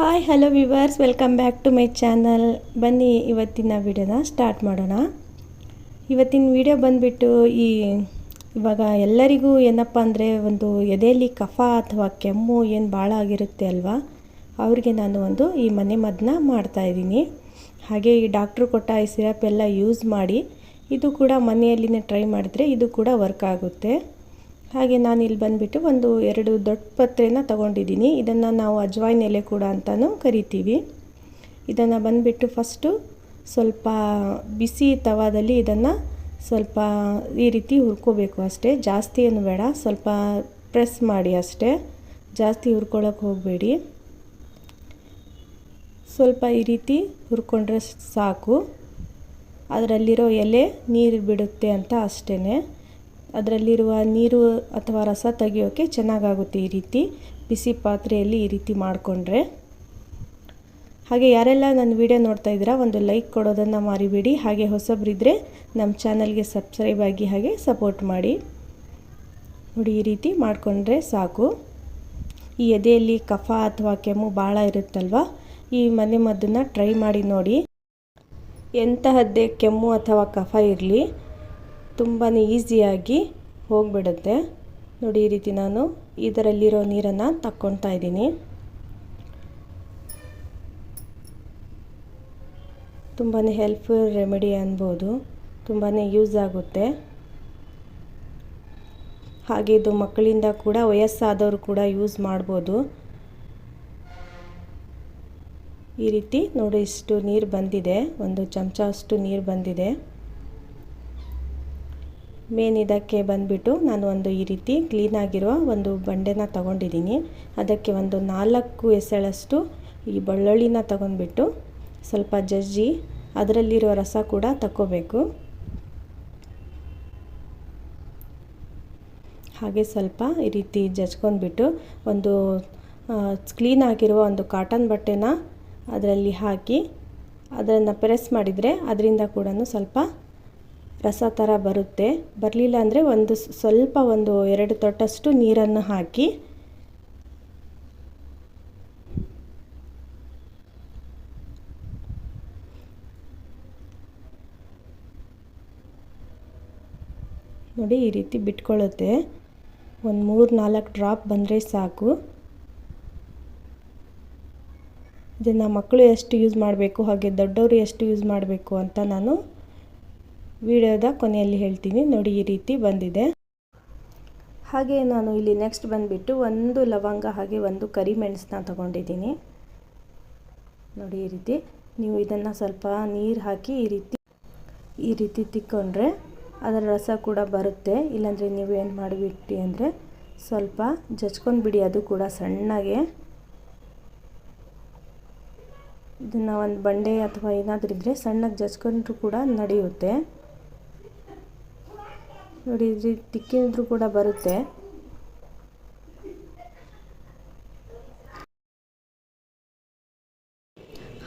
Hi hello viewers welcome back to my channel ಬನ್ನಿ, ಇವತ್ತಿನ ವಿಡಿಯೋನ ಸ್ಟಾರ್ಟ್ ಮಾಡೋಣ. ಇವತ್ತಿನ ವಿಡಿಯೋ ಬಂದುಬಿಟ್ಟು ಈ ಇವಾಗ ಎಲ್ಲರಿಗೂ ಏನಪ್ಪ ಅಂದರೆ ಒಂದು ಎದೆಯಲ್ಲಿ ಕಫ ಅಥವಾ ಕೆಮ್ಮು ಏನು ಭಾಳ ಆಗಿರುತ್ತೆ ಅಲ್ವಾ? ಅವ್ರಿಗೆ ನಾನು ಒಂದು ಈ ಮನೆ ಮದ್ದನ್ನ ಮಾಡ್ತಾಯಿದ್ದೀನಿ ಹಾಗೆ ಈ ಡಾಕ್ಟ್ರು ಕೊಟ್ಟ ಈ ಸಿರಪ್ ಎಲ್ಲ ಯೂಸ್ ಮಾಡಿ, ಇದು ಕೂಡ ಮನೆಯಲ್ಲಿನೇ ಟ್ರೈ ಮಾಡಿದ್ರೆ ಇದು ಕೂಡ ವರ್ಕ್ ಆಗುತ್ತೆ. ಹಾಗೆ ನಾನು ಇಲ್ಲಿ ಬಂದುಬಿಟ್ಟು ಒಂದು ಎರಡು ದೊಡ್ಡ ಪತ್ರೆನ ತಗೊಂಡಿದ್ದೀನಿ. ಇದನ್ನು ನಾವು ಅಜ್ವಾಯಿನ ಎಲೆ ಕೂಡ ಅಂತಲೂ ಕರಿತೀವಿ. ಇದನ್ನು ಬಂದುಬಿಟ್ಟು ಫಸ್ಟು ಸ್ವಲ್ಪ ಬಿಸಿ ತವಾದಲ್ಲಿ ಇದನ್ನು ಸ್ವಲ್ಪ ಈ ರೀತಿ ಹುರ್ಕೋಬೇಕು ಅಷ್ಟೇ. ಜಾಸ್ತಿ ಏನು ಬೇಡ, ಸ್ವಲ್ಪ ಪ್ರೆಸ್ ಮಾಡಿ ಅಷ್ಟೇ. ಜಾಸ್ತಿ ಹುರ್ಕೊಳ್ಳೋಕೆ ಹೋಗಬೇಡಿ. ಸ್ವಲ್ಪ ಈ ರೀತಿ ಹುರ್ಕೊಂಡ್ರೆ ಸಾಕು. ಅದರಲ್ಲಿರೋ ಎಲೆ ನೀರು ಬಿಡುತ್ತೆ ಅಂತ ಅಷ್ಟೇ ಅದರಲ್ಲಿರುವ ನೀರು ಅಥವಾ ರಸ ತೆಗಿಯೋಕ್ಕೆ ಚೆನ್ನಾಗಾಗುತ್ತೆ ಈ ರೀತಿ. ಬಿಸಿ ಪಾತ್ರೆಯಲ್ಲಿ ಈ ರೀತಿ ಮಾಡಿಕೊಂಡ್ರೆ. ಹಾಗೆ ಯಾರೆಲ್ಲ ನನ್ನ ವಿಡಿಯೋ ನೋಡ್ತಾ ಇದ್ದೀರಾ, ಒಂದು ಲೈಕ್ ಕೊಡೋದನ್ನು ಮಾರಿಬೇಡಿ. ಹಾಗೆ ಹೊಸಬ್ರಿದ್ದರೆ ನಮ್ಮ ಚಾನಲ್ಗೆ ಸಬ್ಸ್ಕ್ರೈಬ್ ಆಗಿ ಹಾಗೆ ಸಪೋರ್ಟ್ ಮಾಡಿ. ನೋಡಿ, ಈ ರೀತಿ ಮಾಡಿಕೊಂಡ್ರೆ ಸಾಕು. ಈ ಎದೆಯಲ್ಲಿ ಕಫ ಅಥವಾ ಕೆಮ್ಮು ಭಾಳ ಇರುತ್ತಲ್ವ? ಈ ಮನೆ ಮದ್ದನ್ನು ಟ್ರೈ ಮಾಡಿ ನೋಡಿ. ಎಂತಹದ್ದೇ ಕೆಮ್ಮು ಅಥವಾ ಕಫ ಇರಲಿ. ತುಂಬಾ ಈಸಿಯಾಗಿ ಹೋಗಿಬಿಡುತ್ತೆ. ನೋಡಿ, ಈ ರೀತಿ ನಾನು ಇದರಲ್ಲಿರೋ ನೀರನ್ನು ತಕ್ಕೊತಾ ಇದ್ದೀನಿ. ತುಂಬಾ ಹೆಲ್ಪ್ಫುಲ್ ರೆಮಿಡಿ ಅನ್ಬೋದು. ತುಂಬಾ ಯೂಸ್ ಆಗುತ್ತೆ. ಹಾಗೆ ಇದು ಮಕ್ಕಳಿಂದ ಕೂಡ, ವಯಸ್ಸಾದವರು ಕೂಡ ಯೂಸ್ ಮಾಡ್ಬೋದು. ಈ ರೀತಿ ನೋಡಿ, ಇಷ್ಟು ನೀರು ಬಂದಿದೆ. ಒಂದು ಚಮಚ ಅಷ್ಟು ನೀರು ಬಂದಿದೆ. ಮೇನ್ ಇದಕ್ಕೆ ಬಂದುಬಿಟ್ಟು ನಾನು ಒಂದು ಈ ರೀತಿ ಕ್ಲೀನಾಗಿರುವ ಒಂದು ಬಂಡೆನ ತಗೊಂಡಿದ್ದೀನಿ. ಅದಕ್ಕೆ ಒಂದು ನಾಲ್ಕು ಎಸಳಷ್ಟು ಈ ಬೆಳ್ಳುಳ್ಳಿನ ತಗೊಂಡ್ಬಿಟ್ಟು ಸ್ವಲ್ಪ ಜಜ್ಜಿ ಅದರಲ್ಲಿರೋ ರಸ ಕೂಡ ತಗೋಬೇಕು ಹಾಗೆ ಸ್ವಲ್ಪ ಈ ರೀತಿ ಜಜ್ಕೊಂಡ್ಬಿಟ್ಟು ಒಂದು ಕ್ಲೀನಾಗಿರುವ ಒಂದು ಕಾಟನ್ ಬಟ್ಟೆನ ಅದರಲ್ಲಿ ಹಾಕಿ ಅದನ್ನು ಪ್ರೆಸ್ ಮಾಡಿದರೆ ಅದರಿಂದ ಕೂಡ ಸ್ವಲ್ಪ ರಸ ಥರ ಬರುತ್ತೆ. ಬರಲಿಲ್ಲ ಅಂದರೆ ಒಂದು ಸ್ವಲ್ಪ ಒಂದು ಎರಡು ತೊಟ್ಟಷ್ಟು ನೀರನ್ನು ಹಾಕಿ. ನೋಡಿ ಈ ರೀತಿ ಬಿಟ್ಕೊಳ್ಳುತ್ತೆ. ಒಂದು ಮೂರು ನಾಲ್ಕು ಡ್ರಾಪ್ ಬಂದರೆ ಸಾಕು. ಇದನ್ನು ಮಕ್ಕಳು ಎಷ್ಟು ಯೂಸ್ ಮಾಡಬೇಕು, ಹಾಗೆ ದೊಡ್ಡವರು ಎಷ್ಟು ಯೂಸ್ ಮಾಡಬೇಕು ಅಂತ ನಾನು ವಿಡಿಯೋದ ಕೊನೆಯಲ್ಲಿ ಹೇಳ್ತೀನಿ. ನೋಡಿ ಈ ರೀತಿ ಬಂದಿದೆ. ಹಾಗೆ ನಾನು ಇಲ್ಲಿ ನೆಕ್ಸ್ಟ್ ಬಂದುಬಿಟ್ಟು ಒಂದು ಲವಂಗ ಹಾಗೆ ಒಂದು ಕರಿಮೆಣಸನ್ನ ತಗೊಂಡಿದ್ದೀನಿ. ನೋಡಿ ಈ ರೀತಿ. ನೀವು ಇದನ್ನು ಸ್ವಲ್ಪ ನೀರು ಹಾಕಿ ಈ ರೀತಿ ಈ ರೀತಿ ತಿಕ್ಕೊಂಡ್ರೆ ಅದರ ರಸ ಕೂಡ ಬರುತ್ತೆ. ಇಲ್ಲಾಂದರೆ ನೀವು ಏನು ಮಾಡಿಬಿಟ್ಟು ಅಂದರೆ ಸ್ವಲ್ಪ ಜಚ್ಕೊಂಡು ಬಿಡಿ. ಅದು ಕೂಡ ಸಣ್ಣಗೆ. ಇದನ್ನು ಒಂದು ಬಂಡೆ ಅಥವಾ ಏನಾದರೂ ಇದ್ದರೆ ಸಣ್ಣಗೆ ಜಚ್ಕೊಂಡ್ರೂ ಕೂಡ ನಡೆಯುತ್ತೆ. ನೋಡಿ ಇದ್ರಿ ತಿಕ್ಕಿದ್ರು ಕೂಡ ಬರುತ್ತೆ.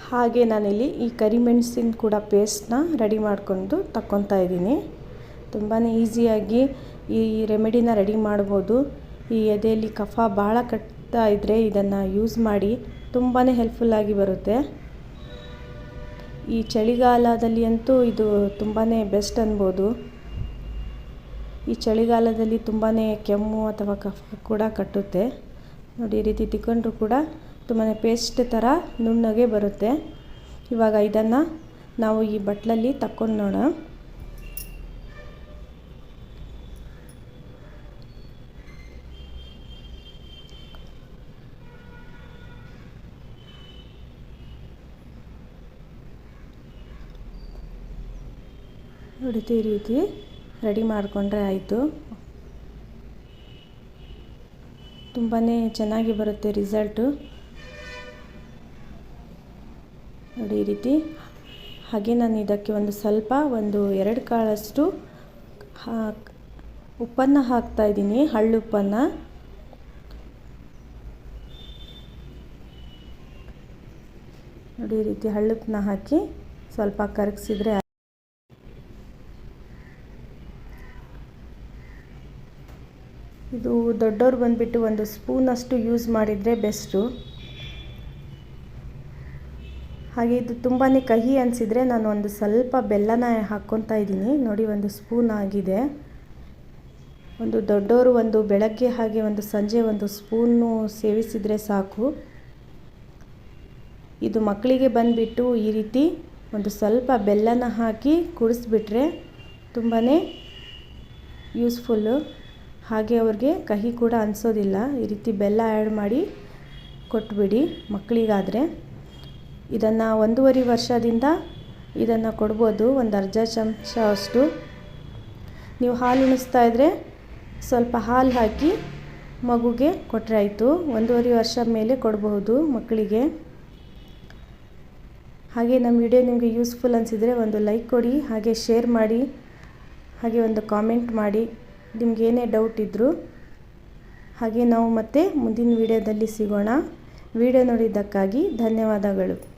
ಹಾಗೆ ನಾನಿಲ್ಲಿ ಈ ಕರಿಮೆಣಸಿನ ಕೂಡ ಪೇಸ್ಟ್ನ ರೆಡಿ ಮಾಡ್ಕೊಂಡು ತಕ್ಕೊತಾ ಇದ್ದೀನಿ. ತುಂಬಾ ಈಸಿಯಾಗಿ ಈ ರೆಮಿಡಿನ ರೆಡಿ ಮಾಡ್ಬೋದು. ಈ ಎದೆಯಲ್ಲಿ ಕಫ ಭಾಳ ಕಟ್ತಾ ಇದ್ದರೆ ಇದನ್ನು ಯೂಸ್ ಮಾಡಿ ತುಂಬಾ ಹೆಲ್ಪ್ಫುಲ್ಲಾಗಿ ಬರುತ್ತೆ. ಈ ಚಳಿಗಾಲದಲ್ಲಿ ಅಂತೂ ಇದು ತುಂಬಾ ಬೆಸ್ಟ್ ಅನ್ಬೋದು. ಈ ಚಳಿಗಾಲದಲ್ಲಿ ತುಂಬಾ ಕೆಮ್ಮು ಅಥವಾ ಕಫ ಕೂಡ ಕಟ್ಟುತ್ತೆ. ನೋಡಿ, ಈ ರೀತಿ ತಿಕ್ಕೊಂಡ್ರು ಕೂಡ ತುಂಬಾ ಪೇಸ್ಟ್ ಥರ ನುಣ್ಣಗೆ ಬರುತ್ತೆ. ಇವಾಗ ಇದನ್ನು ನಾವು ಈ ಬಟ್ಲಲ್ಲಿ ತಕ್ಕೊಂಡೋಣ ನೋಡಿ, ಈ ರೀತಿ ರೆಡಿ ಮಾಡಿಕೊಂಡ್ರೆ ಆಯಿತು. ತುಂಬಾ ಚೆನ್ನಾಗಿ ಬರುತ್ತೆ ರಿಸಲ್ಟು ನೋಡಿ ಈ ರೀತಿ. ಹಾಗೆ ನಾನು ಇದಕ್ಕೆ ಒಂದು ಸ್ವಲ್ಪ ಒಂದು ಎರಡು ಕಾಳಷ್ಟು ಉಪ್ಪನ್ನು ಹಾಕ್ತಾಯಿದ್ದೀನಿ ಹಳ್ಳುಪ್ಪನ್ನು ನೋಡಿ ಈ ರೀತಿ ಹಳ್ಳುಪ್ಪನ್ನ ಹಾಕಿ ಸ್ವಲ್ಪ ಕರಗಿಸಿದ್ರೆ ಇದು ದೊಡ್ಡವ್ರು ಬಂದುಬಿಟ್ಟು ಒಂದು ಸ್ಪೂನಷ್ಟು ಯೂಸ್ ಮಾಡಿದರೆ ಬೆಸ್ಟು ಹಾಗೆ ಇದು ತುಂಬಾ ಕಹಿ ಅನಿಸಿದರೆ ನಾನು ಒಂದು ಸ್ವಲ್ಪ ಬೆಲ್ಲನ ಹಾಕ್ಕೊತಾ ಇದ್ದೀನಿ. ನೋಡಿ, ಒಂದು ಸ್ಪೂನ್ ಆಗಿದೆ. ಒಂದು ದೊಡ್ಡವರು ಒಂದು ಬೆಳಗ್ಗೆ ಹಾಗೆ ಒಂದು ಸಂಜೆ ಒಂದು ಸ್ಪೂನು ಸೇವಿಸಿದರೆ ಸಾಕು. ಇದು ಮಕ್ಕಳಿಗೆ ಬಂದುಬಿಟ್ಟು ಈ ರೀತಿ ಒಂದು ಸ್ವಲ್ಪ ಬೆಲ್ಲನ ಹಾಕಿ ಕುಡಿಸ್ಬಿಟ್ರೆ ತುಂಬಾ ಯೂಸ್ಫುಲ್ಲು ಹಾಗೆ ಅವ್ರಿಗೆ ಕಹಿ ಕೂಡ ಅನಿಸೋದಿಲ್ಲ. ಈ ರೀತಿ ಬೆಲ್ಲ ಆ್ಯಡ್ ಮಾಡಿ ಕೊಟ್ಬಿಡಿ ಮಕ್ಕಳಿಗಾದರೆ ಇದನ್ನು ಒಂದೂವರೆ ವರ್ಷದಿಂದ ಇದನ್ನು ಕೊಡ್ಬೋದು. ಒಂದು ಅರ್ಧ ಚಮಚ ಅಷ್ಟು. ನೀವು ಹಾಲು ಉಣಿಸ್ತಾ ಇದ್ದರೆ ಸ್ವಲ್ಪ ಹಾಲು ಹಾಕಿ ಮಗುಗೆ ಕೊಟ್ಟರೆ ಆಯಿತು. ಒಂದೂವರೆ ವರ್ಷ ಮೇಲೆ ಕೊಡಬಹುದು ಮಕ್ಕಳಿಗೆ ಹಾಗೆ ನಮ್ಮ ವಿಡಿಯೋ ನಿಮಗೆ ಯೂಸ್ಫುಲ್ ಅನಿಸಿದರೆ ಒಂದು ಲೈಕ್ ಕೊಡಿ, ಹಾಗೆ ಶೇರ್ ಮಾಡಿ, ಹಾಗೆ ಒಂದು ಕಾಮೆಂಟ್ ಮಾಡಿ. ನಿಮ್ಗೆ ಏನೇ ಡೌಟ್ ಇದ್ದರೂ ಹಾಗೆ ನಾವು ಮತ್ತೆ ಮುಂದಿನ ವಿಡಿಯೋದಲ್ಲಿ ಸಿಗೋಣ. ವಿಡಿಯೋ ನೋಡಿದ್ದಕ್ಕಾಗಿ ಧನ್ಯವಾದಗಳು.